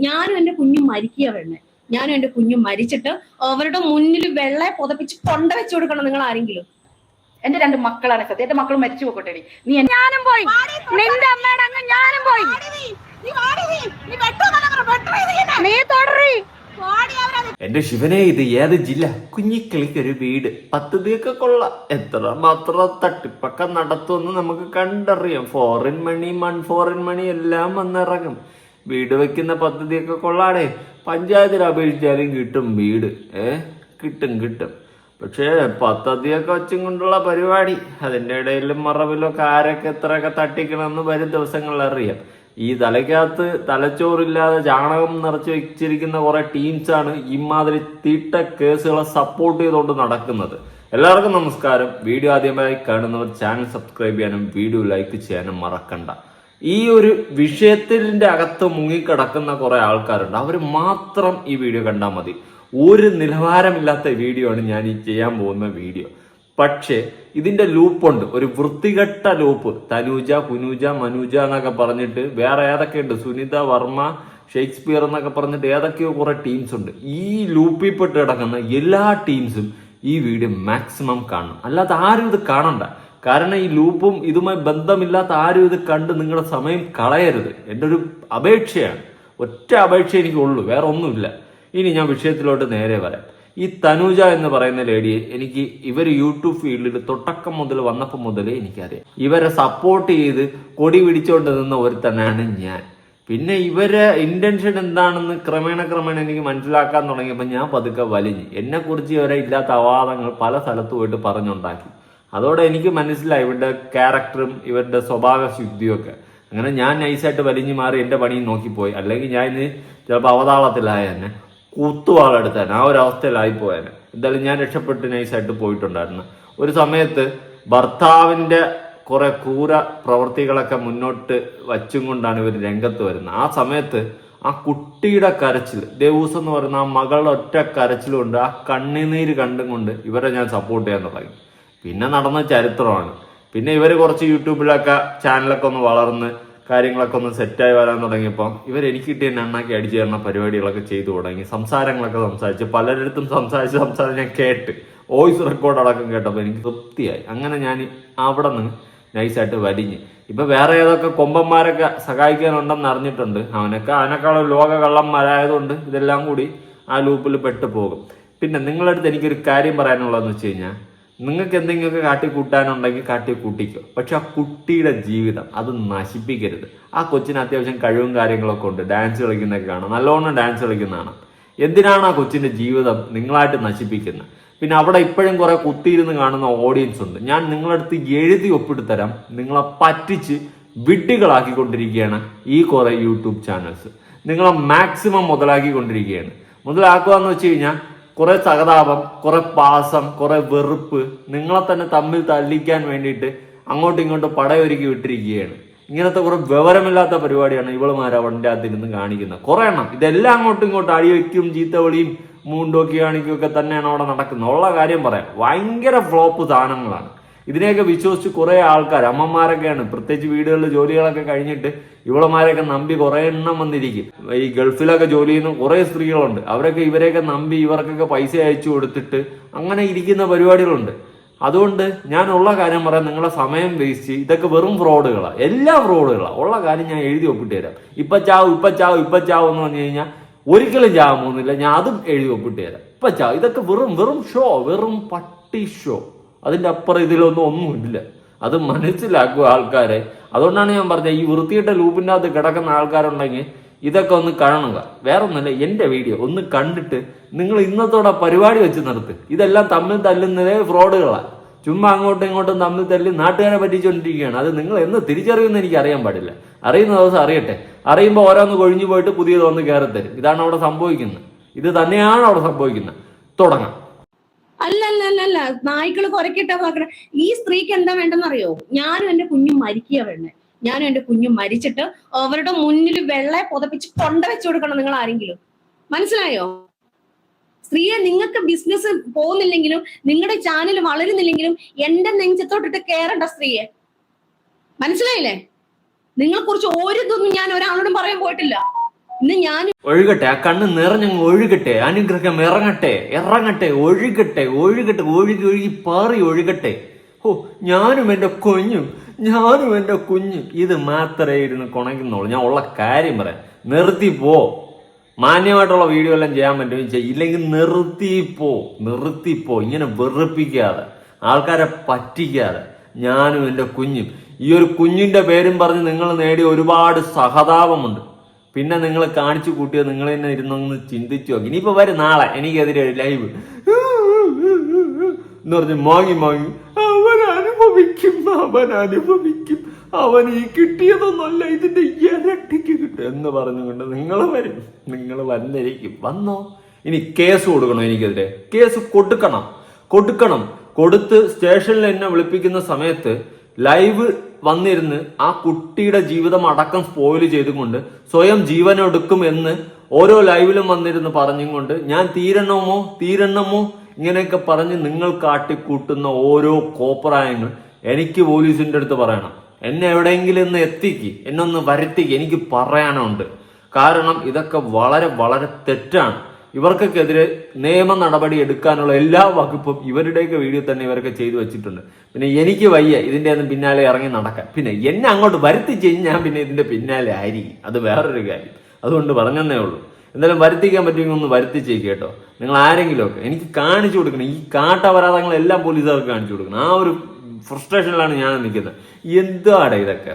ഞാനും എന്റെ കുഞ്ഞും മരിക്കുക വേണേ ഞാനും എന്റെ കുഞ്ഞും മരിച്ചിട്ട് അവരുടെ മുന്നിൽ വെള്ളെ പുതപ്പിച്ച് കൊണ്ട വെച്ചു കൊടുക്കണം നിങ്ങൾ ആരെങ്കിലും. എന്റെ രണ്ട് മക്കളാണ് സത്യം. എന്റെ മക്കൾ മരിച്ചു പോകട്ടെ നീ ഞാനും പോയി. നിന്റെ അമ്മയുടെ അങ്ങ് ഞാനും പോയി. നീ. തുടറി എന്റെ ശിവനെ ഇത് ഏത് ജില്ല? കുഞ്ഞിക്കിളിക്ക് ഒരു വീട്. പദ്ധതിയൊക്കെ കൊള്ള. എത്ര മാത്രം തട്ടിപ്പൊക്കെ നടത്തുമെന്ന് നമുക്ക് കണ്ടറിയാം. ഫോറിൻ മണി മൺ ഫോറിൻ മണി എല്ലാം വന്നിറങ്ങും. വീട് വെക്കുന്ന പദ്ധതിയൊക്കെ കൊള്ളാടേ. പഞ്ചായത്തിൽ അപേക്ഷിച്ചാലും കിട്ടും വീട്. ഏ? കിട്ടും കിട്ടും. പക്ഷേ പദ്ധതിയൊക്കെ വെച്ചും കൊണ്ടുള്ള പരിപാടി. അതിന്റെ ഇടയിലും മറവിലൊക്കെ ആരൊക്കെ എത്രയൊക്കെ തട്ടിക്കണമെന്ന് വരും ദിവസങ്ങളിൽ അറിയാം. ഈ തലയ്ക്കകത്ത് തലച്ചോറില്ലാതെ ചാണകം നിറച്ച് വെച്ചിരിക്കുന്ന കുറെ ടീംസാണ് ഇമാതിരി തീട്ട കേസുകളെ സപ്പോർട്ട് ചെയ്തുകൊണ്ട് നടക്കുന്നത്. എല്ലാവർക്കും നമസ്കാരം. വീഡിയോ ആദ്യമായി കാണുന്നവർ ചാനൽ സബ്സ്ക്രൈബ് ചെയ്യാനും വീഡിയോ ലൈക്ക് ചെയ്യാനും മറക്കണ്ട. ഈ ഒരു വിഷയത്തിന്റെ അകത്ത് മുങ്ങിക്കിടക്കുന്ന കുറേ ആൾക്കാരുണ്ട്. അവർ മാത്രം ഈ വീഡിയോ കണ്ടാൽ മതി. ഒരു നിലവാരമില്ലാത്ത വീഡിയോ ആണ് ഞാൻ ഈ ചെയ്യാൻ പോകുന്ന വീഡിയോ. പക്ഷേ ഇതിന്റെ ലൂപ്പുണ്ട്. ഒരു വൃത്തികെട്ട ലൂപ്പ്. തനൂജ കുനൂജ മനുജ എന്നൊക്കെ പറഞ്ഞിട്ട് വേറെ ഏതൊക്കെയുണ്ട് സുനിത വർമ്മ ഷേക്സ്പിയർ എന്നൊക്കെ പറഞ്ഞിട്ട് ഏതൊക്കെയോ കുറേ ടീംസ് ഉണ്ട്. ഈ ലൂപ്പിൽ പെട്ട് കിടക്കുന്ന എല്ലാ ടീംസും ഈ വീഡിയോ മാക്സിമം കാണണം. അല്ലാതെ ആരും ഇത് കാണണ്ട. കാരണം ഈ ലൂപ്പും ഇതുമായി ബന്ധമില്ലാത്ത ആരും ഇത് കണ്ട് നിങ്ങളുടെ സമയം കളയരുത്. എന്റെ ഒരു അപേക്ഷയാണ്. ഒറ്റ അപേക്ഷ എനിക്കുള്ളൂ. വേറെ ഒന്നുമില്ല. ഇനി ഞാൻ വിഷയത്തിലോട്ട് നേരെ വരാം. ഈ തനൂജ എന്ന് പറയുന്ന ലേഡിയെ എനിക്ക് ഇവർ യൂട്യൂബ് ഫീൽഡിൽ തുടക്കം മുതൽ വന്നപ്പോൾ മുതലേ എനിക്കറിയാം. ഇവരെ സപ്പോർട്ട് ചെയ്ത് കൊടി പിടിച്ചുകൊണ്ട് നിന്ന ഒരുത്തനാണ് ഞാൻ. പിന്നെ ഇവരെ ഇന്റൻഷൻ എന്താണെന്ന് ക്രമേണ ക്രമേണ എനിക്ക് മനസ്സിലാക്കാൻ തുടങ്ങിയപ്പോൾ ഞാൻ പതുക്കെ വലിഞ്ഞു. എന്നെക്കുറിച്ച് ഇവരെ ഇല്ലാത്ത അവാദങ്ങൾ പല സ്ഥലത്ത് പോയിട്ട് പറഞ്ഞുണ്ടാക്കി. അതോടെ എനിക്ക് മനസ്സിലായി ഇവരുടെ ക്യാരക്ടറും ഇവരുടെ സ്വഭാവ ശുദ്ധിയൊക്കെ. അങ്ങനെ ഞാൻ നൈസായിട്ട് വലിഞ്ഞു മാറി എന്റെ പണിയും നോക്കിപ്പോയി. അല്ലെങ്കിൽ ഞാൻ ഇന്ന് ചിലപ്പോൾ അവതാളത്തിലായ തന്നെ കുത്തുവാളെടുത്തേനെ ആ ഒരു അവസ്ഥയിലായി പോയേനെ എന്തായാലും ഞാൻ രക്ഷപ്പെട്ട് നൈസായിട്ട് പോയിട്ടുണ്ടായിരുന്നു. ഒരു സമയത്ത് ഭർത്താവിന്റെ കുറെ ക്രൂര പ്രവൃത്തികളൊക്കെ മുന്നോട്ട് വച്ചും കൊണ്ടാണ് ഇവർ രംഗത്ത് വരുന്നത്. ആ സമയത്ത് ആ കുട്ടിയുടെ കരച്ചിൽ ദേവൂസ് എന്ന് പറയുന്ന ആ മകളുടെ ഒറ്റ കരച്ചിലുകൊണ്ട് ആ കണ്ണുനീര് കണ്ടും കൊണ്ട് ഇവരെ ഞാൻ സപ്പോർട്ട് ചെയ്യാൻ തുടങ്ങി. പിന്നെ നടന്ന ചരിത്രമാണ്. പിന്നെ ഇവർ കുറച്ച് യൂട്യൂബിലൊക്കെ ചാനലൊക്കെ ഒന്ന് വളർന്ന് കാര്യങ്ങളൊക്കെ ഒന്ന് സെറ്റായി വരാൻ തുടങ്ങിയപ്പോൾ ഇവർ എനിക്ക് കിട്ടിയ എണ്ണാക്കി അടിച്ചു തരുന്ന പരിപാടികളൊക്കെ ചെയ്തു തുടങ്ങി. സംസാരങ്ങളൊക്കെ സംസാരിച്ച് പലരിടത്തും സംസാരിച്ച് സംസാരം ഞാൻ കേട്ട് വോയിസ് റെക്കോർഡ് അടക്കം കേട്ടപ്പോൾ എനിക്ക് തൃപ്തിയായി. അങ്ങനെ ഞാൻ അവിടെ നിന്ന് നൈസായിട്ട് വലിഞ്ഞ്. ഇപ്പൊ വേറെ ഏതൊക്കെ കൊമ്പന്മാരൊക്കെ സഹായിക്കാനുണ്ടെന്ന് അറിഞ്ഞിട്ടുണ്ട്. അവനൊക്കെ അവനൊക്കെ ലോക കള്ളന്മാരായതുകൊണ്ട് ഇതെല്ലാം കൂടി ആ ലൂപ്പിൽ പെട്ടു പോകും പിന്നെ നിങ്ങളടുത്ത് എനിക്കൊരു കാര്യം പറയാനുള്ളതെന്ന് വെച്ച് കഴിഞ്ഞാൽ നിങ്ങൾക്ക് എന്തെങ്കിലുമൊക്കെ കാട്ടി കൂട്ടാനുണ്ടെങ്കിൽ കാട്ടി കൂട്ടിക്കോ പക്ഷെ ആ കുട്ടിയുടെ ജീവിതം അത് നശിപ്പിക്കരുത്. ആ കൊച്ചിന് അത്യാവശ്യം കഴിവും കാര്യങ്ങളൊക്കെ ഉണ്ട്. ഡാൻസ് കളിക്കുന്നൊക്കെ കാണാം. നല്ലോണം ഡാൻസ് കളിക്കുന്നതാണ് എന്തിനാണ് ആ കൊച്ചിന്റെ ജീവിതം നിങ്ങളായിട്ട് നശിപ്പിക്കുന്നത്? പിന്നെ അവിടെ ഇപ്പോഴും കുറെ കുത്തിയിരുന്ന് കാണുന്ന ഓഡിയൻസ് ഉണ്ട്. ഞാൻ നിങ്ങളടുത്ത് എഴുതി ഒപ്പിട്ട് തരാം. നിങ്ങളെ പറ്റിച്ച് വിഡ്ഢികളാക്കിക്കൊണ്ടിരിക്കുകയാണ് ഈ കുറേ യൂട്യൂബ് ചാനൽസ്. നിങ്ങളെ മാക്സിമം മുതലാക്കിക്കൊണ്ടിരിക്കുകയാണ്. മുതലാക്കുക എന്ന് വെച്ച് കഴിഞ്ഞാൽ കുറെ സഹതാപം കുറെ പാസം കുറെ വെറുപ്പ് നിങ്ങളെ തന്നെ തമ്മിൽ തല്ലിക്കാൻ വേണ്ടിയിട്ട് അങ്ങോട്ടും ഇങ്ങോട്ടും പടയൊരുക്കി വിട്ടിരിക്കുകയാണ്. ഇങ്ങനത്തെ കുറെ വിവരമില്ലാത്ത പരിപാടിയാണ് ഇവളുമാർ അവന്റെ നിന്ന് കാണിക്കുന്നത്. കുറെ എണ്ണം. ഇതെല്ലാം അങ്ങോട്ടും ഇങ്ങോട്ടും അടിവയ്ക്കും ചീത്തവിളിയും മൂണ്ടോക്കി കാണിക്കുകയൊക്കെ തന്നെയാണ് അവിടെ നടക്കുന്നത്. ഉള്ള കാര്യം പറയാം. ഭയങ്കര ഫ്ലോപ്പ് സാധനങ്ങളാണ്. ഇതിനെയൊക്കെ വിശ്വസിച്ച് കുറേ ആൾക്കാർ അമ്മമാരൊക്കെയാണ്. പ്രത്യേകിച്ച് വീടുകളിൽ ജോലികളൊക്കെ കഴിഞ്ഞിട്ട് ഇവളമാരെയൊക്കെ നമ്പി കുറെ എണ്ണം വന്നിരിക്കും. ഈ ഗൾഫിലൊക്കെ ജോലി ചെയ്യുന്ന കുറെ സ്ത്രീകളുണ്ട്. അവരൊക്കെ ഇവരെയൊക്കെ നമ്പി ഇവർക്കൊക്കെ പൈസ അയച്ചു കൊടുത്തിട്ട് അങ്ങനെ ഇരിക്കുന്ന പരിപാടികളുണ്ട്. അതുകൊണ്ട് ഞാൻ ഉള്ള കാര്യം പറയാം നിങ്ങളെ സമയം വേസ്റ്റ് ഇതൊക്കെ വെറും ഫ്രോഡുകളാണ് എല്ലാ ഫ്രോഡുകളാണ് ഉള്ള കാര്യം ഞാൻ എഴുതി ഒപ്പിട്ട് തരാം. ഇപ്പൊ ചാവും ഇപ്പൊ ചാവും ഇപ്പൊ ചാവും എന്ന് പറഞ്ഞു കഴിഞ്ഞാൽ ഒരിക്കലും ചാവാൻ ഞാൻ അതും എഴുതി ഒപ്പിട്ട് തരാം. ഇപ്പൊ ചാവും ഇതൊക്കെ വെറും വെറും ഷോ വെറും പട്ടി ഷോ അതിന്റെ അപ്പുറം ഇതിലൊന്നും ഒന്നുമില്ല. അത് മനസ്സിലാക്കുക ആൾക്കാരെ. അതുകൊണ്ടാണ് ഞാൻ പറഞ്ഞത് ഈ വൃത്തിയിട്ട ലൂപ്പിന്റെ അകത്ത് കിടക്കുന്ന ആൾക്കാരുണ്ടെങ്കിൽ ഇതൊക്കെ ഒന്ന് കാണുക. വേറെ ഒന്നല്ല എന്റെ വീഡിയോ ഒന്ന് കണ്ടിട്ട് നിങ്ങൾ ഇന്നത്തോടെ പരിപാടി വെച്ച് നിർത്ത്. ഇതെല്ലാം തമ്മിൽ തല്ലുന്നതേ ഫ്രോഡുകളാണ് ചുമ്മാ അങ്ങോട്ടും ഇങ്ങോട്ടും തമ്മിൽ തല്ലി നാട്ടുകാരെ പറ്റിച്ചുകൊണ്ടിരിക്കുകയാണ് അത് നിങ്ങൾ എന്ന് തിരിച്ചറിയുമെന്ന് എനിക്ക് അറിയാൻ പാടില്ല. അറിയുന്ന ദിവസം അറിയട്ടെ. അറിയുമ്പോൾ ഓരോന്ന് കൊഴിഞ്ഞു പോയിട്ട് പുതിയത് വന്ന് കയറത്തരും. ഇതാണ് അവിടെ സംഭവിക്കുന്നത്. ഇത് തന്നെയാണ് അവിടെ സംഭവിക്കുന്നത്. തുടങ്ങാം. അല്ല അല്ല അല്ല അല്ല നായ്ക്കൾ കുരക്കിട്ടാ നോക്കണേ ഈ സ്ത്രീക്ക് എന്താ വേണ്ടെന്നറിയോ? ഞാനും എന്റെ കുഞ്ഞും മരിക്കുക വേണ്ടേ ഞാനും എന്റെ കുഞ്ഞും മരിച്ചിട്ട് അവരുടെ മുന്നിൽ വെള്ളെ പുതപ്പിച്ച് കൊണ്ട വെച്ചു കൊടുക്കണം നിങ്ങൾ ആരെങ്കിലും മനസ്സിലായോ? സ്ത്രീയെ നിങ്ങൾക്ക് ബിസിനസ് പോകുന്നില്ലെങ്കിലും നിങ്ങളുടെ ചാനൽ വളരുന്നില്ലെങ്കിലും എന്റെ നെഞ്ചത്തോട്ടിട്ട് കയറണ്ട സ്ത്രീയെ. മനസ്സിലായില്ലേ? നിങ്ങളെ കുറിച്ച് ഒരു ഇതൊന്നും ഞാൻ ഒരാളോടും പറയാൻ പോയിട്ടില്ല. ഇന്ന് ഞാൻ ഒഴുകട്ടെ ആ കണ്ണ് നിറഞ്ഞങ്ങ് ഒഴുകട്ടെ അനുഗ്രഹം ഇറങ്ങട്ടെ ഇറങ്ങട്ടെ ഒഴുകട്ടെ ഒഴുകട്ടെ ഒഴുകി ഒഴുകി പാറി ഒഴുകട്ടെ. ഓ ഞാനും എന്റെ കുഞ്ഞും ഞാനും എന്റെ കുഞ്ഞും. ഇത് മാത്രമേ ഇരുന്ന് കുണയ്ക്കുന്നുള്ളൂ ഞാൻ ഉള്ള കാര്യം പറയാം. നിർത്തി പോ. മാന്യമായിട്ടുള്ള വീഡിയോ എല്ലാം ചെയ്യാൻ പറ്റും. ചെയ്യും. ഇല്ലെങ്കിൽ നിർത്തി പോ. നിർത്തി പോ. ഇങ്ങനെ വെറുപ്പിക്കാതെ. ആൾക്കാരെ പറ്റിക്കാതെ. ഞാനും എന്റെ കുഞ്ഞും. ഈ ഒരു കുഞ്ഞിന്റെ പേരും പറഞ്ഞ് നിങ്ങൾ നേടിയ ഒരുപാട് സഹതാപമുണ്ട്. പിന്നെ നിങ്ങൾ കാണിച്ചു കൂട്ടിയോ നിങ്ങൾ തന്നെ ഇരുന്നൊന്ന് ചിന്തിച്ചു? നോക്കി ഇനിയിപ്പോ വരും നാളെ എനിക്കെതിരെ ലൈവ് എന്ന് പറഞ്ഞ് മാങ്ങി മാങ്ങി അവൻ അനുഭവിക്കും അവൻ അനുഭവിക്കും. അവൻ ഈ കിട്ടിയതൊന്നല്ല ഇതിന്റെ ഇരട്ടിക്ക് കിട്ടും. എന്ന് പറഞ്ഞുകൊണ്ട് നിങ്ങൾ വരും. നിങ്ങൾ വന്നിരിക്കും. വന്നോ? ഇനി കേസ് കൊടുക്കണോ എനിക്കെതിരെ? കേസ് കൊടുക്കണം. കൊടുക്കണം. കൊടുത്ത് സ്റ്റേഷനിൽ എന്നെ വിളിപ്പിക്കുന്ന സമയത്ത് ലൈവ് വന്നിരുന്ന് ആ കുട്ടിയുടെ ജീവിതം അടക്കം സ്പോയിൽ ചെയ്തുകൊണ്ട് സ്വയം ജീവനൊടുക്കും എന്ന് ഓരോ ലൈവിലും വന്നിരുന്ന് പറഞ്ഞും കൊണ്ട് ഞാൻ തീരണമോ തീരണമോ ഇങ്ങനെയൊക്കെ പറഞ്ഞ് നിങ്ങൾ കാട്ടിക്കൂട്ടുന്ന ഓരോ കോപ്രായങ്ങൾ എനിക്ക് പോലീസിന്റെ അടുത്ത് പറയണം. എന്നെ എവിടെയെങ്കിലും ഒന്ന് എത്തിക്ക് എന്നെ ഒന്ന് വരുത്തിക്ക് എനിക്ക് പറയാനുണ്ട്. കാരണം ഇതൊക്കെ വളരെ വളരെ തെറ്റാണ്. ഇവർക്കൊക്കെതിരെ നിയമ നടപടി എടുക്കാനുള്ള എല്ലാ വകുപ്പും ഇവരുടെയൊക്കെ വീഡിയോ തന്നെ ഇവരൊക്കെ ചെയ്തു വെച്ചിട്ടുണ്ട്. പിന്നെ എനിക്ക് വയ്യ ഇതിന്റെ ഒന്നും പിന്നാലെ ഇറങ്ങി നടക്കാൻ. പിന്നെ എന്നെ അങ്ങോട്ട് വരുത്തി ചെയ്യാൻ പിന്നെ ഇതിന്റെ പിന്നാലെ ആയിരിക്കും. അത് വേറൊരു കാര്യം. അതുകൊണ്ട് പറഞ്ഞതേ ഉള്ളൂ. എന്തായാലും വരുത്തിക്കാൻ പറ്റുമെങ്കിൽ ഒന്ന് വരുത്തിച്ചേക്ക് കേട്ടോ. നിങ്ങൾ ആരെങ്കിലുമൊക്കെ എനിക്ക് കാണിച്ചു കൊടുക്കണം. ഈ കാട്ടപരാധങ്ങളെല്ലാം പോലീസുകാർക്ക് കാണിച്ചു കൊടുക്കണം. ആ ഒരു ഫ്രസ്ട്രേഷനിലാണ് ഞാൻ നിൽക്കുന്നത്. എന്താടെ ഇതൊക്കെ?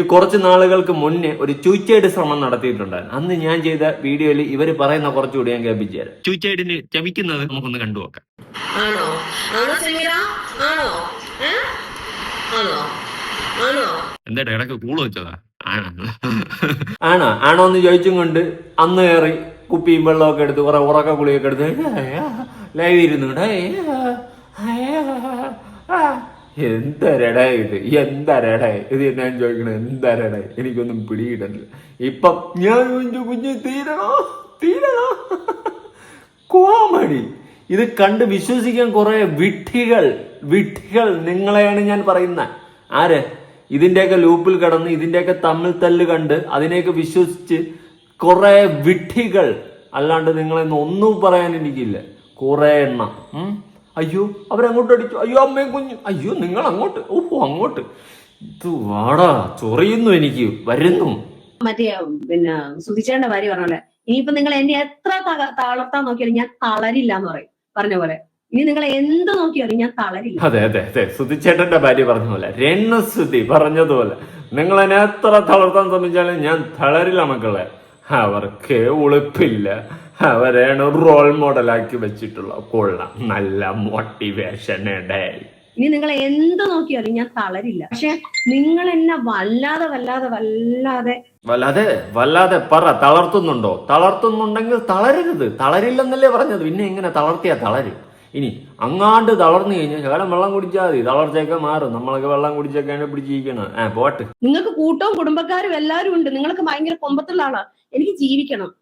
ഇനി കുറച്ച് നാളുകൾക്ക് മുന്നേ ഒരു ചൂച്ചേട് ശ്രമം നടത്തിയിട്ടുണ്ടായിരുന്നു. അന്ന് ഞാൻ ചെയ്ത വീഡിയോയിൽ ഇവർ പറയുന്ന കുറച്ചുകൂടി ഞാൻ കേൾപ്പിച്ചു തരാം ചൂച്ചേടിന് ചമിക്കുന്നത് നമുക്കൊന്ന് കണ്ടു നോക്കാം ആണോ? ആണോ സമീറ? ആണോ? ഏ? ആണോ? ആണോ? എന്താ ഇടയ്ക്ക് കൂൾ വെച്ചതാ? ആണോ? ആണോ? എന്ന് ചോദിച്ചും കൊണ്ട് അന്ന് കയറി കുപ്പിയും വെള്ളമൊക്കെ എടുത്ത് കുറെ ഉറക്ക കുളിയൊക്കെ എടുത്ത് ലൈവ് ഇരുന്നുണ്ട് എന്തരടേ ഇത്? എന്തരടേ? ഇത് ഞാൻ ചോദിക്കണേ? എന്തരടേ? എനിക്കൊന്നും പിടിയിടല്ല ഇപ്പം ഞാൻ എന്റെ കുഞ്ഞ് തീരണോ? തീരണോ? കോമഡി. ഇത് കണ്ട് വിശ്വസിക്കാൻ കുറെ വിട്ടികൾ വിട്ടികൾ നിങ്ങളെയാണ് ഞാൻ പറയുന്നത് ആര്? ഇതിന്റെയൊക്കെ ലൂപ്പിൽ കിടന്ന് ഇതിന്റെയൊക്കെ തമ്മിൽ തല്ല് കണ്ട് അതിനെയൊക്കെ വിശ്വസിച്ച് കുറെ വിട്ടികൾ അല്ലാണ്ട് നിങ്ങളെന്ന് ഒന്നും പറയാൻ എനിക്കില്ല. കുറെ എണ്ണം. അയ്യോ അവരങ്ങോട്ട് അടിച്ചു. അയ്യോ അമ്മയും കുഞ്ഞു. അയ്യോ നിങ്ങൾ അങ്ങോട്ട് ഓ അങ്ങോട്ട്. ഇത് വാടാ ചൊറിയുന്നു എനിക്ക്. വരുന്നു. മറ്റേ പിന്നെ സുധിച്ചേണ്ട ഭാര്യ പറഞ്ഞ പോലെ ഇനിയിപ്പോ നിങ്ങൾ എന്നെ എത്ര തളർത്താൻ നോക്കിയാലും ഞാൻ തളരില്ല എന്ന് പറയും. പറഞ്ഞ പോലെ. ഇനി നിങ്ങൾ എന്ത് നോക്കിയാലും ഞാൻ തളരില്ല. അതെ അതെ അതെ. സുധിച്ചേട്ടന്റെ ഭാര്യ പറഞ്ഞ പോലെ. രണ്ണസുതി പറഞ്ഞതുപോലെ. നിങ്ങൾ എന്നെ എത്ര തളർത്താൻ ശ്രമിച്ചാലും ഞാൻ തളരില്ല മക്കളെ. അവർക്ക് ഉളുപ്പില്ല. അവരെയാണ് റോൾ മോഡലാക്കി വെച്ചിട്ടുള്ള കൊള്ള. നല്ല മോട്ടിവേഷൻ ഡേ. ഇനി നിങ്ങൾ എന്ത് നോക്കിയാലും ഞാൻ തളരില്ല. പക്ഷെ നിങ്ങൾ എന്നെ വല്ലാതെ വല്ലാതെ വല്ലാതെ വല്ലാതെ വല്ലാതെ പറ. തളർത്തുന്നുണ്ടോ? തളർത്തുന്നുണ്ടെങ്കിൽ തളരരുത്. തളരില്ലെന്നല്ലേ പറഞ്ഞത്. പിന്നെ എങ്ങനെ തളർത്തിയാ തളരും? ഇനി അങ്ങാണ്ട് തളർന്നു കഴിഞ്ഞാൽ ശകലം വെള്ളം കുടിച്ചാൽ മതി. തളർച്ചയൊക്കെ മാറും. നമ്മളൊക്കെ വെള്ളം കുടിച്ചൊക്കെയാണ് പിടിച്ചിരിക്കണം ആ പോട്ട്. നിങ്ങൾക്ക് കൂട്ടവും കുടുംബക്കാരും എല്ലാവരും ഉണ്ട്. നിങ്ങൾക്ക് ഭയങ്കര കൊമ്പത്തുള്ള ആളാ. എനിക്ക് ജീവിക്കണം.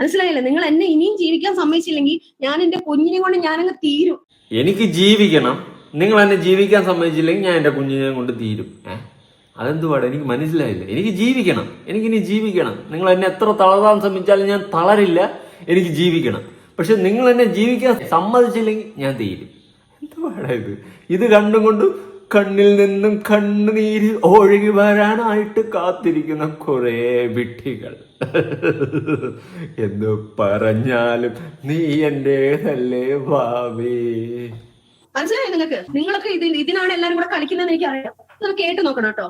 മനസ്സിലായില്ലേ? നിങ്ങൾ എന്നെ ഇനിയും ജീവിക്കാൻ സമ്മതിച്ചില്ലെങ്കിൽ ഞാൻ എന്റെ കുഞ്ഞിനെ കൊണ്ട് ഞാനങ്ങ് തീരും. എനിക്ക് ജീവിക്കണം. നിങ്ങൾ എന്നെ ജീവിക്കാൻ സമ്മതിച്ചില്ലെങ്കിൽ ഞാൻ എന്റെ കുഞ്ഞിനെ കൊണ്ട് തീരും. ഏ? അതെന്തുപാട് എനിക്ക് മനസ്സിലായില്ല? എനിക്ക് ജീവിക്കണം. എനിക്കിനി ജീവിക്കണം. നിങ്ങൾ എന്നെ എത്ര തളരാൻ ശ്രമിച്ചാലും ഞാൻ തളരില്ല. എനിക്ക് ജീവിക്കണം. പക്ഷെ നിങ്ങൾ എന്നെ ജീവിക്കാൻ സമ്മതിച്ചില്ലെങ്കിൽ ഞാൻ തീരും. എന്തുപാടാ ഇത്? ഇത് കണ്ടും കൊണ്ട് കണ്ണിൽ നിന്നും കണ്ണുനീര് ഒഴുകി വരാനായിട്ട് കാത്തിരിക്കുന്ന കുറേ വിട്ടികൾ എന്ന് പറഞ്ഞാലും നീ എന്റേതല്ലേ ഭാവേ? മനസ്സിലായോ നിങ്ങൾക്ക് നിങ്ങളൊക്കെ ഇതിൽ ഇതിനാണ് എല്ലാരും കൂടെ കളിക്കുന്നതെന്ന് എനിക്ക് അറിയാം നിങ്ങൾ കേട്ട് നോക്കണം കേട്ടോ.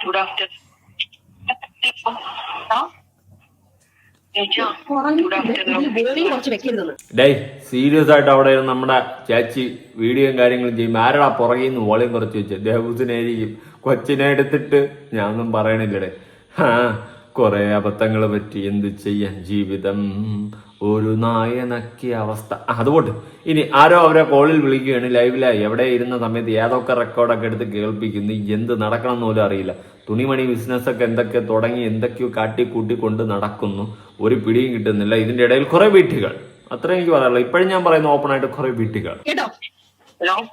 ഗുഡ് good ഡേയ് സീരിയസ് ആയിട്ട് അവിടെ നമ്മുടെ ചേച്ചി വീഡിയോയും കാര്യങ്ങളും ചെയ്യും. ആരടാ പുറകിൽ നിന്ന് വോളിയം കുറച്ച് വെച്ചു? ദേവൂസിനായിരിക്കും കൊച്ചിനെ എടുത്തിട്ട് ഞാൻ ഒന്നും പറയണില്ലടേ. ആ കുറെ അബദ്ധങ്ങൾ പറ്റി എന്ത് ചെയ്യാൻ ജീവിതം? ഒരു നായ നക്കിയ അവസ്ഥ അതുകൊണ്ട് ഇനി ആരോ അവരെ കോളിൽ വിളിക്കുകയാണ് ലൈവിലായി. എവിടെ ഇരുന്ന സമയത്ത് ഏതൊക്കെ റെക്കോർഡൊക്കെ എടുത്ത് കേൾപ്പിക്കുന്നു എന്ത് നടക്കണം എന്ന് പോലും അറിയില്ല. തുണിമണി ബിസിനസ്സൊക്കെ എന്തൊക്കെ തുടങ്ങി എന്തൊക്കെയോ കാട്ടിക്കൂട്ടി കൊണ്ട് നടക്കുന്നു. ഒരു പിടിയും കിട്ടുന്നില്ല. ഇതിന്റെ ഇടയിൽ കുറെ വീട്ടുകൾ. അത്ര എനിക്ക് പറയാനുള്ളൂ. ഇപ്പോഴും ഞാൻ പറയുന്ന ഓപ്പൺ ആയിട്ട് കുറെ വീട്ടുകൾ. കേട്ടോ? ഹലോ?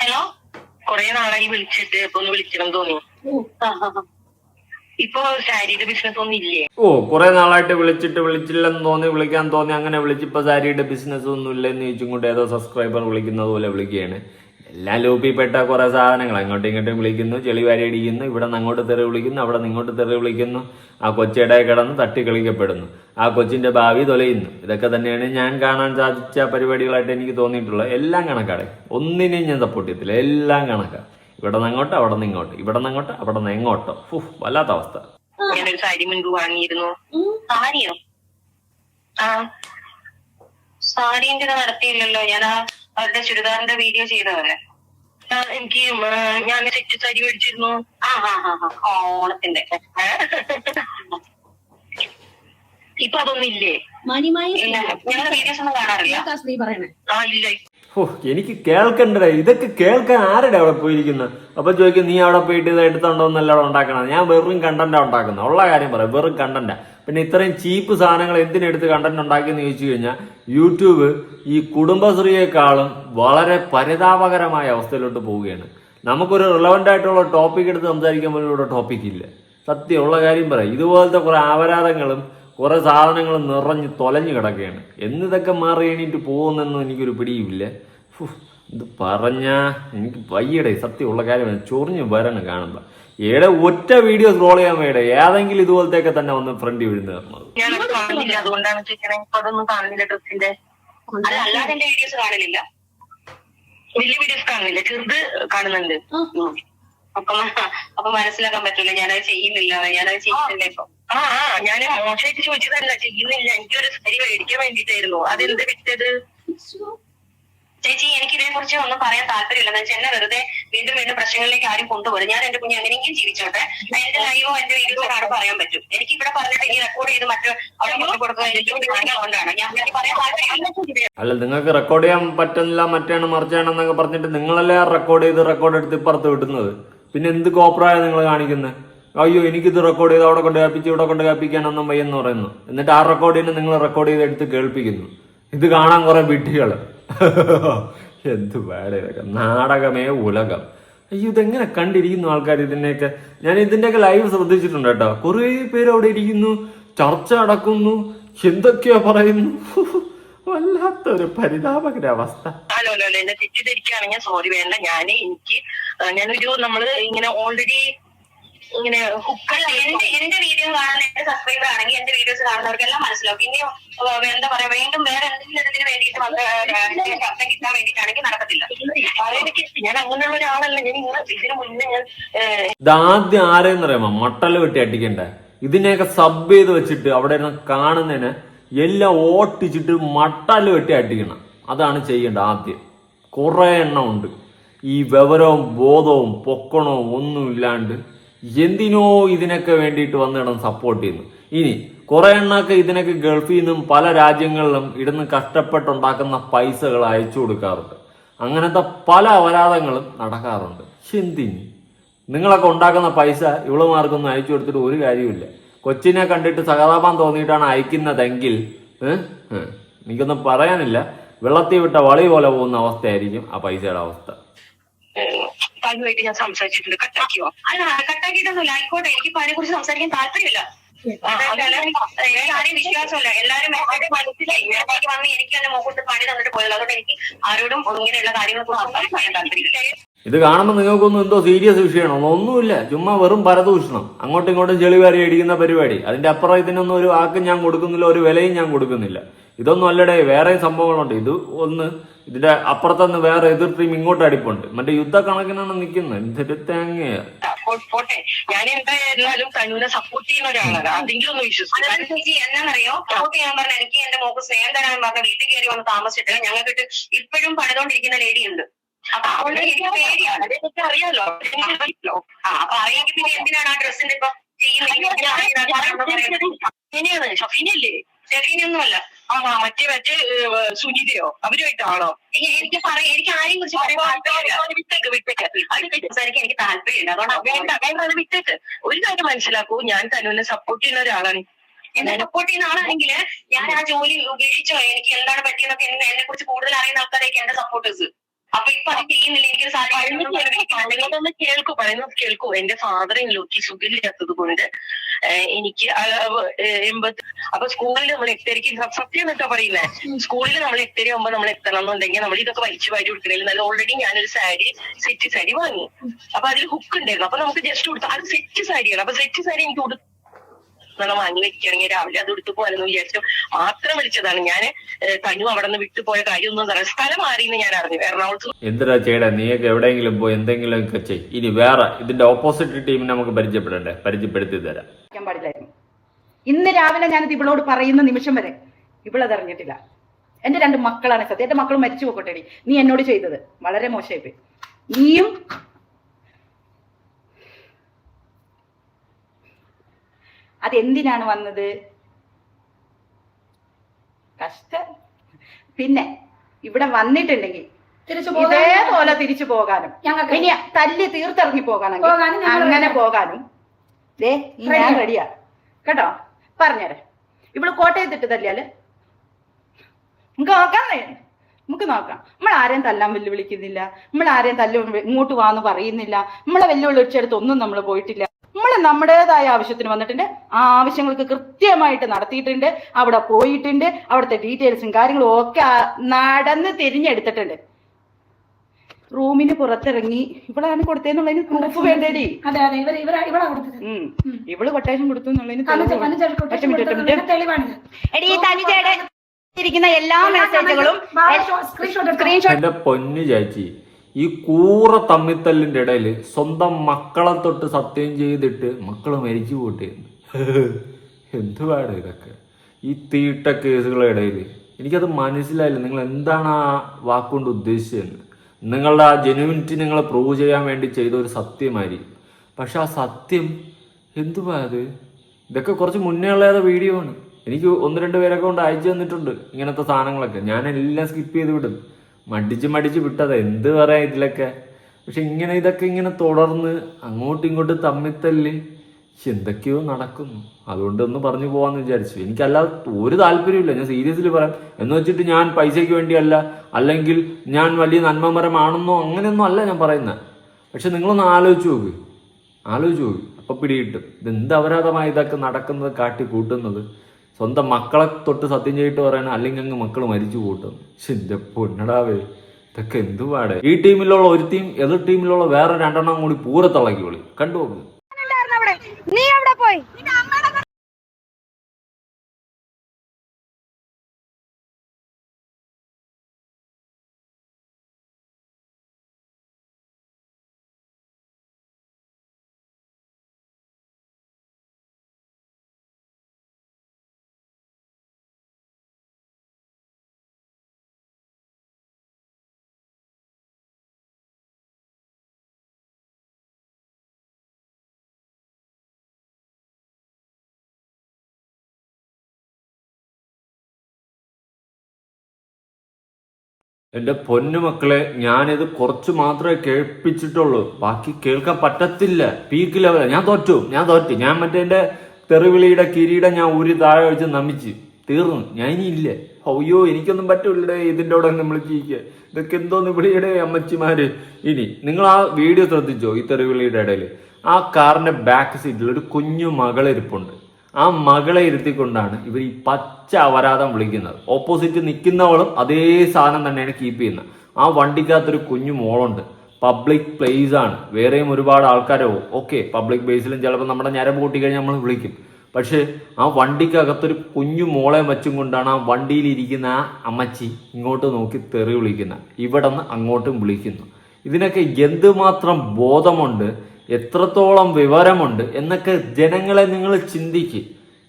ഹലോ? കൊറേ നാളായി വിളിച്ചിട്ട് ഇപ്പൊ ഒന്ന് വിളിക്കണം തോന്നി ഇപ്പൊ സാരിയുടെ ബിസിനസ് ഒന്നും ഇല്ലേ? ഓ കുറെ നാളായിട്ട് വിളിച്ചിട്ട് വിളിച്ചില്ലെന്ന് തോന്നി വിളിക്കാൻ തോന്നി അങ്ങനെ വിളിച്ചിപ്പോ സാരിയുടെ ബിസിനസ് ഒന്നും ഇല്ലെന്ന് ചോദിച്ചും കൊണ്ട് ഏതോ സബ്സ്ക്രൈബർ വിളിക്കുന്നത് പോലെ വിളിക്കുകയാണ്. എല്ലാം ലൂപ്പിൽപ്പെട്ട കുറെ സാധനങ്ങൾ. അങ്ങോട്ടും ഇങ്ങോട്ടും വിളിക്കുന്നു ചെളി വാരി അടിക്കുന്നു ഇവിടെ നിന്ന് അങ്ങോട്ട് തെറി വിളിക്കുന്നു അവിടെ നിന്ന് ഇങ്ങോട്ട് തെറി വിളിക്കുന്നു. ആ കൊച്ചിടയിൽ കിടന്ന് തട്ടി കളിക്കപ്പെടുന്നു. ആ കൊച്ചിന്റെ ഭാവി തൊലയുന്നു. ഇതൊക്കെ തന്നെയാണ് ഞാൻ കാണാൻ സാധിച്ച പരിപാടികളായിട്ട് എനിക്ക് തോന്നിയിട്ടുള്ളത്. എല്ലാം കണക്കാണ്. ഒന്നിനെയും ഞാൻ സപ്പോർട്ട് ചെയ്യത്തില്ല. എല്ലാം കണക്കാണ് ഇവിടെ നിന്ന് അങ്ങോട്ട് അവിടെ നിന്ന് ഇങ്ങോട്ട്. ഇവിടെ നിന്ന് അങ്ങോട്ട് അവിടെ നിന്ന് എങ്ങോട്ടോ. ഫുഫ് വല്ലാത്ത അവസ്ഥ. ഞാനൊരു സാരി മുൻപ് വാങ്ങിയിരുന്നു. സാരിയോ? ആ. സാരിന്റെ നടത്തിയില്ലല്ലോ. ഞാൻ ആ അവരുടെ ചുരിദാറിന്റെ വീഡിയോ ചെയ്തവരെ. എനിക്ക് ഞാൻ സെറ്റ് സാരി മേടിച്ചിരുന്നു. ആ ആ ആ ആ, ഓണത്തിന്റെ? ഇപ്പൊ അതൊന്നും ഇല്ലേ? ഞങ്ങളുടെ വീഡിയോസ് ഒന്നും കാണാറില്ല? ആ ഇല്ല. ഓ എനിക്ക് കേൾക്കണ്ടേ ഇതൊക്കെ കേൾക്കാൻ ആരുടെ അവിടെ പോയിരിക്കുന്നത് അപ്പൊ ചോദിക്കും നീ അവിടെ പോയിട്ട് ഇത് എടുത്തോണ്ടോ എന്നല്ല ഉണ്ടാക്കണം ഞാൻ വെറും കണ്ടന്റാ ഉണ്ടാക്കുന്നത്. ഉള്ള കാര്യം പറയാം വെറും കണ്ടന്റാ പിന്നെ ഇത്രയും ചീപ്പ് സാധനങ്ങൾ എന്തിനെടുത്ത് കണ്ടന്റ് ഉണ്ടാക്കിയെന്ന് ചോദിച്ചു കഴിഞ്ഞാൽ യൂട്യൂബ് ഈ കുടുംബശ്രീയെക്കാളും വളരെ പരിതാപകരമായ അവസ്ഥയിലോട്ട് പോവുകയാണ്. നമുക്കൊരു റിലവന്റ് ആയിട്ടുള്ള ടോപ്പിക് എടുത്ത് സംസാരിക്കാൻ പോലും ഇവിടെ ടോപ്പിക് ഇല്ല. സത്യമുള്ള കാര്യം പറയാം. ഇതുപോലത്തെ കുറേ അപരാധങ്ങളും കുറേ സാധനങ്ങളും നിറഞ്ഞ് തൊലഞ്ഞു കിടക്കുകയാണ്. എന്നിതൊക്കെ മാറി എണീറ്റ് പോകുന്നെന്നും എനിക്കൊരു പിടിയുമില്ല. ഇത് പറഞ്ഞാ എനിക്ക് വയ്യടേ. സത്യമുള്ള കാര്യമാണ് ചൊറിഞ്ഞ് വരണം കാണുമ്പോ. ഏടെ ഒറ്റ വീഡിയോ സ്ക്രോൾ ചെയ്യാൻ വേണ്ട? ഏതെങ്കിലും ഇതുപോലത്തെയൊക്കെ തന്നെ ഒന്ന് ഫ്രണ്ട് വീഴുന്ന ഞാനത് വലിയ വീഡിയോസ് കാണുന്നില്ല. ചെറുത് കാണുന്നുണ്ട്. അപ്പൊ അപ്പൊ മനസ്സിലാക്കാൻ പറ്റൂല ചെയ്യുന്നില്ല. ഞാനത് ചെയ്യുന്നില്ല ഇപ്പൊ. ആ ആ. ഞാൻ മോശമായിട്ട് ചോദിച്ചതല്ല. ചെയ്യുന്നില്ല. എനിക്കൊരു സാരി മേടിക്കാൻ വേണ്ടിട്ടായിരുന്നു അതെന്ത് വിറ്റത്? ചേച്ചി എനിക്ക് ഇതിനെ കുറിച്ച് ഒന്നും പറയാൻ താല്പര്യമില്ല. എന്ന് വെച്ചാൽ എന്നെ വെറുതെ വീണ്ടും വീണ്ടും പ്രശ്നങ്ങളിലേക്ക് ആരും കൊണ്ടുപോകും ഞാൻ എന്റെ കുഞ്ഞ് എങ്ങനെയെങ്കിലും ജീവിച്ചോട്ടെ. എന്റെ ലൈവോ എന്റെ വീഡിയോ കാണാൻ പറയാൻ പറ്റും. എനിക്ക് ഇവിടെ പറഞ്ഞിട്ട് ഇനി റെക്കോർഡ് ചെയ്ത് മറ്റു അവിടെ കൊണ്ടു കൊടുക്കുക എനിക്ക് കൊണ്ടാണ്. ഞാൻ പറയാൻ താല്പര്യമില്ല. അല്ല നിങ്ങൾക്ക് റെക്കോർഡ് ചെയ്യാൻ പറ്റുന്നില്ല മറ്റാണ് മറിച്ചാണെന്നൊക്കെ പറഞ്ഞിട്ട് നിങ്ങളല്ലേ റെക്കോർഡ് ചെയ്ത് റെക്കോർഡ് എടുത്ത് ഇപ്പുറത്ത് വിട്ടുന്നത് പിന്നെ എന്ത് കോപ്രായ നിങ്ങൾ കാണിക്കുന്നത് അയ്യോ എനിക്കിത് റെക്കോർഡ് ചെയ്ത് അവിടെ കൊണ്ട് കാപ്പിച്ച് ഇവിടെ കൊണ്ട് കാപ്പിക്കാനൊന്നും വയ്യെന്ന് പറയുന്നു. എന്നിട്ട് ആ റെക്കോർഡിനെ നിങ്ങൾ റെക്കോർഡ് ചെയ്ത് എടുത്ത് കേൾപ്പിക്കുന്നു. ഇത് കാണാൻ കുറെ വിഡ്ഢികൾ. എന്ത് വേട നാടകമേ ഉലകം. അയ്യോ ഇതെങ്ങനെ കണ്ടിരിക്കുന്നു ആൾക്കാർ ഇതിനെയൊക്കെ? ഞാൻ ഇതിന്റെയൊക്കെ ലൈവ് ശ്രദ്ധിച്ചിട്ടുണ്ട് കേട്ടോ. കുറേ പേര് അവിടെ ഇരിക്കുന്നു ചർച്ച അടക്കുന്നു എന്തൊക്കെയോ പറയുന്നു. വല്ലാത്തൊരു പരിതാപകര അവസ്ഥ. ഹലോ ഹലോ എന്നെ തെറ്റിദ്ധരിക്കുകയാണെങ്കിൽ സോറി വേണ്ട. ഞാൻ എനിക്ക് ഞാനൊരു നമ്മൾ ഇങ്ങനെ ഓൾറെഡി ഇങ്ങനെ എന്റെ എന്റെ വീഡിയോ കാണുന്ന എന്റെ സബ്സ്ക്രൈബർ ആണെങ്കിൽ എന്റെ വീഡിയോസ് കാണുന്നവർക്കെല്ലാം മനസ്സിലാവും. പിന്നെ എന്താ പറയാ വീണ്ടും വേറെ എന്തെങ്കിലും ഇതിന് വേണ്ടിയിട്ട് വന്ന് ശബ്ദം കിട്ടാൻ വേണ്ടിയിട്ടാണെങ്കിൽ നടക്കത്തില്ല. അതെനിക്ക് ഞാൻ അങ്ങനെയുള്ള ഒരാളല്ല. ഞാൻ ഇതിനു ഇതിന് മുന്നേ ഞാൻ ആദ്യം ഇതാദ്യം ആരെന്നറിയാമോ മട്ടൽ വെട്ടി അടിക്കണ്ടേ? ഇതിനെയൊക്കെ സബ് ചെയ്ത് വെച്ചിട്ട് അവിടെ ഇരുന്ന് കാണുന്നതിന് എല്ലാം ഓട്ടിച്ചിട്ട് മട്ടൽ വെട്ടി അടിക്കണം. അതാണ് ചെയ്യേണ്ടത് ആദ്യം. കുറേ എണ്ണം ഉണ്ട്. ഈ വിവരവും ബോധവും പൊക്കണവും ഒന്നും ഇല്ലാണ്ട് എന്തിനോ ഇതിനൊക്കെ വേണ്ടിയിട്ട് വന്നിടം സപ്പോർട്ട് ചെയ്യുന്നു. ഇനി കുറെ എണ്ണമൊക്കെ ഇതിനൊക്കെ ഗൾഫിൽ നിന്നും പല രാജ്യങ്ങളിലും ഇടുന്ന് കഷ്ടപ്പെട്ടുണ്ടാക്കുന്ന പൈസകൾ അയച്ചു കൊടുക്കാറുണ്ട്. അങ്ങനത്തെ പല അപരാധങ്ങളും നടക്കാറുണ്ട്. എന്തിന്? നിങ്ങളൊക്കെ ഉണ്ടാക്കുന്ന പൈസ ഇവളുമാർക്കൊന്നും അയച്ചു കൊടുത്തിട്ട് ഒരു കാര്യമില്ല കൊച്ചിനെ കണ്ടിട്ട് സഹതാപം തോന്നിയിട്ടാണ് അയക്കുന്നതെങ്കിൽ. എനിക്കൊന്നും പറയാനില്ല. വെള്ളത്തിൽ വിട്ട വളി പോലെ പോകുന്ന അവസ്ഥയായിരിക്കും ആ പൈസയുടെ അവസ്ഥ. താനുമായിട്ട് ഞാൻ സംസാരിച്ചിട്ടുണ്ട്. കട്ടാക്കിയോ? അല്ല കട്ടാക്കിയിട്ടൊന്നുമില്ല. ആയിക്കോട്ടെ എനിക്ക് അതിനെ കുറിച്ച് സംസാരിക്കാൻ താല്പര്യമില്ല. ആരെയും വിശ്വാസമല്ല. എല്ലാരും എന്നോട് മനസ്സിലായി ഇങ്ങനത്തേക്ക് വന്ന് എനിക്ക് തന്നെ മുഖത്ത് പണി തന്നിട്ട് പോയത്. അതുകൊണ്ട് എനിക്ക് ആരോടും ഇങ്ങനെയുള്ള കാര്യങ്ങളൊക്കെ സംസാരിക്കാൻ താല്പര്യമില്ല. ഇത് കാണുമ്പോൾ നിങ്ങൾക്കൊന്നും എന്തോ സീരിയസ് വിഷയമാണോ? ഒന്നുമില്ല. ചുമ്മാ വെറും പരദൂഷണം. അങ്ങോട്ടും ഇങ്ങോട്ടും ചെളിവാരി അടിക്കുന്ന പരിപാടി. അതിന്റെ അപ്പുറം ഇതിനൊന്നും ഒരു വാക്കും ഞാൻ കൊടുക്കുന്നില്ല ഒരു വിലയും ഞാൻ കൊടുക്കുന്നില്ല. ഇതൊന്നും അല്ലടേ വേറെ സംഭവങ്ങളുണ്ട്. ഇത് ഒന്ന് ഇതിന്റെ അപ്പുറത്തുനിന്ന് വേറെ എതിർ ടീം ഇങ്ങോട്ട് അടിപ്പുണ്ട്. മറ്റേ യുദ്ധ കണക്കിനാണ് നിൽക്കുന്നത്. എന്തൊരു തേങ്ങയാ. പോട്ടെ. ഞാൻ എന്തായാലും കണ്ണൂനെ സപ്പോർട്ട് ചെയ്യുന്ന ഒരാളാണ്. അതെങ്കിലും ഒന്ന് വിശ്വസിക്കും എന്നാന്നറിയോ സപ്പോർട്ട് ചെയ്യാൻ പറഞ്ഞ എനിക്ക് എന്റെ മോക്ക് സ്നേഹം തരാൻ പറഞ്ഞ വീട്ടിൽ കയറി വന്ന് താമസിച്ചിട്ട് ഞങ്ങൾക്ക് ഇപ്പോഴും പണിതോണ്ടിരിക്കുന്ന ലേഡിയുണ്ട്. ഉണ്ട് അപ്പൊ അവളുടെ എനിക്ക് പേടിയാണ്. അതെനിക്ക് അറിയാലോ. അറിയാലോ. ആ അപ്പൊ അറിയാമെങ്കിൽ പിന്നെ എന്തിനാണ് ആ ഡ്രസ്സിന്റെ ഇപ്പൊ ചെയ്യുന്നത്? ഷഫീനയാണ് ഷഫീനല്ലേ ചെറിയൊന്നുമല്ല. ആ മറ്റേ മറ്റേ സുനിതയോ അവരുമായിട്ടാണോ? എനിക്ക് പറയാം എനിക്ക് ആരെയും കുറിച്ച് പറയാൻ വിട്ടേക്ക് വിട്ടേക്ക്. അത്. സംസാരിക്കാൻ എനിക്ക് താല്പര്യമില്ല. ആ, അതുകൊണ്ട് വേണ്ട വേണ്ട അത് വിട്ടേക്ക്. ഒരു കാര്യം മനസ്സിലാക്കൂ ഞാൻ തനുവിനെ സപ്പോർട്ട് ചെയ്യുന്ന ഒരാളാണ്. എന്നെ സപ്പോർട്ട് ചെയ്യുന്ന ആളാണെങ്കിൽ ഞാൻ ആ ജോലി ഉപേക്ഷിച്ചോ? എനിക്ക് എന്താണ് പറ്റിയെന്നൊക്കെ എന്നെ കുറിച്ച് കൂടുതൽ അറിയുന്ന ആൾക്കാരൊക്കെ എന്റെ സപ്പോർട്ടേഴ്സ് അപ്പൊ ഇപ്പൊ അത് ചെയ്യുന്നില്ല. എനിക്കൊരു സാഹചര്യം പറയുന്നതൊന്ന് കേൾക്കൂ പറയുന്നത് കേൾക്കൂ. എന്റെ ഫാദർ ഇൻലോക്ക് സുഖമില്ലാത്തത് കൊണ്ട് എനിക്ക് എൺപത്തി അപ്പൊ സ്കൂളിൽ നമ്മൾ എട്ടരയ്ക്ക് സത്യം എന്നൊക്കെ പറയുന്നേ. സ്കൂളിൽ നമ്മൾ എട്ടര ആകുമ്പോ നമ്മൾ എത്തണം എന്നുണ്ടെങ്കിൽ നമ്മൾ ഇതൊക്കെ വലിച്ചു വാരി കൊടുക്കണില്ല നല്ല ഓൾറെഡി ഞാനൊരു സാരി സെറ്റ് സാരി വാങ്ങി. അപ്പൊ അതിൽ ഹുക്ക് ഉണ്ടായിരുന്നു. അപ്പൊ നമുക്ക് ജസ്റ്റ് കൊടുത്തു അത് സെറ്റ് സാരിയാണ്. അപ്പൊ സെറ്റ് സാരി എനിക്ക് കൊടുത്തു വാങ്ങി വെക്കുകയാണെങ്കിൽ രാവിലെ അത് എടുത്തു പോകാനെന്ന് വിചാരിച്ചു. മാത്രം വിളിച്ചതാണ്. ഞാൻ തനു അവിടെ നിന്ന് വിട്ടുപോയ കാര്യമൊന്നും പറയാം സ്ഥലം മാറിയെന്ന് ഞാൻ അറിഞ്ഞു. എറണാകുളത്ത് എന്തിനാ ചെയ്യടാ നീയൊക്കെ എവിടെയെങ്കിലും പോയി എന്തെങ്കിലും ഒക്കെ ചെയ്. ഇനി വേറെ ഇതിന്റെ ഓപ്പോസിറ്റ് ടീമിനെ നമുക്ക് പരിചയപ്പെടണ്ടേ? പരിചയപ്പെടുത്തി തരാം. പാടില്ലായിരുന്നു. ഇന്ന് രാവിലെ ഞാനിത് ഇവളോട് പറയുന്ന നിമിഷം വരെ ഇവളത് അറിഞ്ഞിട്ടില്ല എന്റെ രണ്ട് മക്കളാണ് സത്യം. എന്റെ മക്കൾ മരിച്ചു പോകട്ടെടി നീ എന്നോട് ചെയ്തത്. വളരെ മോശമായിപ്പോയി. നീയും അതെന്തിനാണ് വന്നത്? കഷ്ട. പിന്നെ ഇവിടെ വന്നിട്ടുണ്ടെങ്കിൽ ഇതേപോലെ തിരിച്ചു പോകാനും. ഇനി തല്ലി തീർത്തിറങ്ങി പോകാനും അങ്ങനെ. പോകാനും. ദേ ഞാൻ റെഡിയാ. കേട്ടോ? പറഞ്ഞേരെ. ഇവൾ കോട്ടയത്തിട്ട് തല്ലിയാൽ? നമുക്ക് നോക്കാന്നേ നമുക്ക് നോക്കാം. നമ്മൾ ആരെയും തല്ലാൻ വെല്ലുവിളിക്കുന്നില്ല. നമ്മൾ ആരെയും തല്ലു ഇങ്ങോട്ട് വാന്ന് പറയുന്നില്ല. നമ്മളെ വെല്ലുവിളിച്ചെടുത്ത് ഒന്നും നമ്മൾ പോയിട്ടില്ല. നമ്മൾ നമ്മുടേതായ ആവശ്യത്തിന് വന്നിട്ടുണ്ട്. ആ ആവശ്യങ്ങൾക്ക് കൃത്യമായിട്ട് നടത്തിയിട്ടുണ്ട്. അവിടെ പോയിട്ടുണ്ട്. അവിടുത്തെ ഡീറ്റെയിൽസും കാര്യങ്ങളും ഒക്കെ നടന്ന് തിരിഞ്ഞെടുത്തിട്ടുണ്ട്. റൂമിന് പുറത്തിറങ്ങി. ഇവളാണ് കൊടുത്തേന്നുള്ളതിന് പ്രൂഫ് വേണ്ടേടി. ഇവളാ കൊട്ടേഷൻ കൊടുത്തു എന്നുള്ളതിന് എല്ലാ മെസ്സേജുകളും സ്ക്രീൻഷോട്ട് പൊന്നു ചാച്ചി ഈ കൂറ തമ്മിത്തല്ലിന്റെ ഇടയിൽ സ്വന്തം മക്കളെ തൊട്ട് സത്യം ചെയ്തിട്ട് മക്കൾ മരിച്ചു പോട്ടെ. എന്തുവാണ് ഇതൊക്കെ? ഈ തീട്ട കേസുകളുടെ ഇടയിൽ എനിക്കത് മനസ്സിലായില്ല. നിങ്ങൾ എന്താണ് ആ വാക്കുകൊണ്ട് ഉദ്ദേശിച്ചതെന്ന്. നിങ്ങളുടെ ആ ജെനുവിനിറ്റി നിങ്ങളെ പ്രൂവ് ചെയ്യാൻ വേണ്ടി ചെയ്ത ഒരു സത്യമായിരിക്കും. പക്ഷെ ആ സത്യം എന്തുവാ അത് ഇതൊക്കെ കുറച്ച് മുന്നേ ഉള്ള വീഡിയോ ആണ്. എനിക്ക് ഒന്ന് രണ്ട് പേരൊക്കെ കൊണ്ട് അയച്ചു തന്നിട്ടുണ്ട് ഇങ്ങനത്തെ സാധനങ്ങളൊക്കെ. ഞാൻ എല്ലാം സ്കിപ്പ് ചെയ്ത് വിടും. മടിച്ച് മടിച്ച് വിട്ടതാ. എന്ത് പറയാ ഇതിലൊക്കെ? പക്ഷെ ഇങ്ങനെ ഇതൊക്കെ ഇങ്ങനെ തുടർന്ന് അങ്ങോട്ടും ഇങ്ങോട്ടും തമ്മിത്തല്ല് എന്തൊക്കെയോ നടക്കുന്നു അതുകൊണ്ട് ഒന്ന് പറഞ്ഞു പോവാന്ന് വിചാരിച്ചു. എനിക്കല്ലാതെ ഒരു താല്പര്യമില്ല ഞാൻ സീരിയസ്ലി പറയാം. എന്ന് വെച്ചിട്ട് ഞാൻ പൈസയ്ക്ക് വേണ്ടിയല്ല അല്ലെങ്കിൽ ഞാൻ വലിയ നന്മമരമാണെന്നോ അങ്ങനെയൊന്നും അല്ല ഞാൻ പറയുന്നത് പക്ഷെ നിങ്ങളൊന്ന് ആലോചിച്ച് നോക്ക്. ആലോചിച്ച് നോക്ക്. അപ്പൊ പിടികിട്ടും. ഇതെന്ത് അപരാധമായി ഇതൊക്കെ നടക്കുന്നത് കാട്ടി കൂട്ടുന്നത് സ്വന്തം മക്കളെ തൊട്ട് സത്യം ചെയ്തിട്ട് പറയണ അല്ലെങ്കിൽ അങ്ങ് മക്കൾ മരിച്ചു കൂട്ടും. എന്റെ പൊന്നടാവേ ഇതൊക്കെ എന്തുപാടെ ഈ ടീമിലുള്ള ഒരു ടീം എതിർ ടീമിലുള്ള വേറെ രണ്ടെണ്ണം കൂടി പൂരത്തിളക്കി വിളി. കണ്ടു എന്റെ പൊന്നു മക്കളെ ഞാനിത് കുറച്ച് മാത്രമേ കേൾപ്പിച്ചിട്ടുള്ളൂ. ബാക്കി കേൾക്കാൻ പറ്റത്തില്ല. പീക്ക് ലെവല ഞാൻ തോറ്റു. ഞാൻ തോറ്റു. ഞാൻ മറ്റേ എന്റെ തെറിവിളിയുടെ കിരീടം ഞാൻ ഊരി താഴെ വെച്ച് നമിച്ച്. തീർന്നു. ഞാൻ ഇനി ഇല്ല. അയ്യോ എനിക്കൊന്നും പറ്റൂലേ ഇതിന്റെ കൂടെ നമ്മൾ ജീവിക്കുക. ഇതൊക്കെ എന്തോന്ന് വിളിയുടെ അമ്മച്ചിമാര്. ഇനി നിങ്ങൾ ആ വീഡിയോ ശ്രദ്ധിച്ചോ ഈ തെറിവിളിയുടെ ഇടയിൽ ആ കാറിന്റെ ബാക്ക് സീറ്റിൽ ഒരു കുഞ്ഞു മകളിരിപ്പുണ്ട് ആ മകളെ ഇരുത്തിക്കൊണ്ടാണ് ഇവർ ഈ പച്ച അപരാധം വിളിക്കുന്നത്. ഓപ്പോസിറ്റ് നിൽക്കുന്നവളും അതേ സാധനം തന്നെയാണ് കീപ്പ് ചെയ്യുന്നത്. ആ വണ്ടിക്കകത്തൊരു കുഞ്ഞു മോളുണ്ട്. പബ്ലിക് പ്ലേസ് ആണ്. വേറെയും ഒരുപാട് ആൾക്കാരോ ഓക്കെ പബ്ലിക് പ്ലേസിലും ചിലപ്പോൾ നമ്മുടെ ഞരമ്പ് കൂട്ടി കഴിഞ്ഞാൽ നമ്മൾ വിളിക്കും. പക്ഷേ ആ വണ്ടിക്കകത്തൊരു കുഞ്ഞു മോളെ വെച്ചും കൊണ്ടാണ് ആ വണ്ടിയിലിരിക്കുന്ന ആ അമ്മച്ചി ഇങ്ങോട്ട് നോക്കി തെറി വിളിക്കുന്നത്. ഇവിടെ നിന്ന് അങ്ങോട്ടും വിളിക്കുന്നു. ഇതിനൊക്കെ എന്തുമാത്രം ബോധമുണ്ട്? എത്രത്തോളം വിവരമുണ്ട് എന്നൊക്കെ ജനങ്ങളെ നിങ്ങൾ ചിന്തിക്ക്.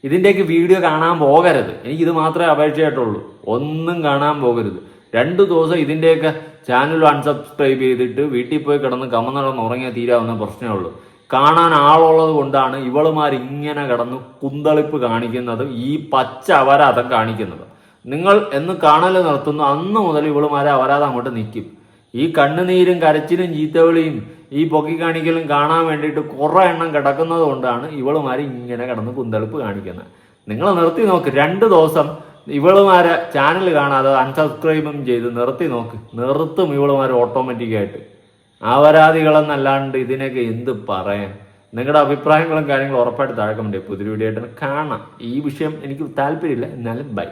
ഇതിന്റെയൊക്കെ വീഡിയോ കാണാൻ പോകരുത്. എനിക്കിത് മാത്രമേ അപേക്ഷയായിട്ടുള്ളൂ ഒന്നും കാണാൻ പോകരുത്. രണ്ട് ദിവസം ഇതിന്റെയൊക്കെ ചാനൽ അൺസബ്സ്ക്രൈബ് ചെയ്തിട്ട് വീട്ടിൽ പോയി കിടന്ന് കമന്നടന്ന് ഉറങ്ങിയാൽ തീരാവുന്ന പ്രശ്നമേ ഉള്ളൂ. കാണാൻ ആളുള്ളത് കൊണ്ടാണ് ഇവളുമാർ ഇങ്ങനെ കിടന്ന് കുന്തളിപ്പ് കാണിക്കുന്നത് ഈ പച്ച അപരാധം കാണിക്കുന്നത്. നിങ്ങൾ എന്ന് കാണൽ നിർത്തുന്നു. അന്ന് മുതൽ ഇവളുമാരെ അപരാധം അങ്ങോട്ട് നിൽക്കും ഈ കണ്ണുനീരും കരച്ചിലും ചീത്തവിളിയും ഈ പൊക്കി കാണിക്കലും കാണാൻ വേണ്ടിയിട്ട് കുറേ എണ്ണം കിടക്കുന്നത് കൊണ്ടാണ് ഇവളുമാർ ഇങ്ങനെ കിടന്ന് കുന്തളിപ്പ് കാണിക്കുന്നത്. നിങ്ങൾ നിർത്തി നോക്ക്. രണ്ട് ദിവസം ഇവളുമാരെ ചാനൽ കാണാതെ അൺസബ്സ്ക്രൈബും ചെയ്ത് നിർത്തി നോക്ക്. നിർത്തും ഇവളുമാർ ഓട്ടോമാറ്റിക്കായിട്ട് അപരാധികളെന്നല്ലാണ്ട് ഇതിനൊക്കെ എന്ത് പറയാൻ? നിങ്ങളുടെ അഭിപ്രായങ്ങളും കാര്യങ്ങളും ഉറപ്പായിട്ട് താഴെ ചെയ്യുക. പുതിയ വീഡിയോ ആയിട്ട് കാണാം. ഈ വിഷയം എനിക്ക് താല്പര്യമില്ല. എന്നാലും ബൈ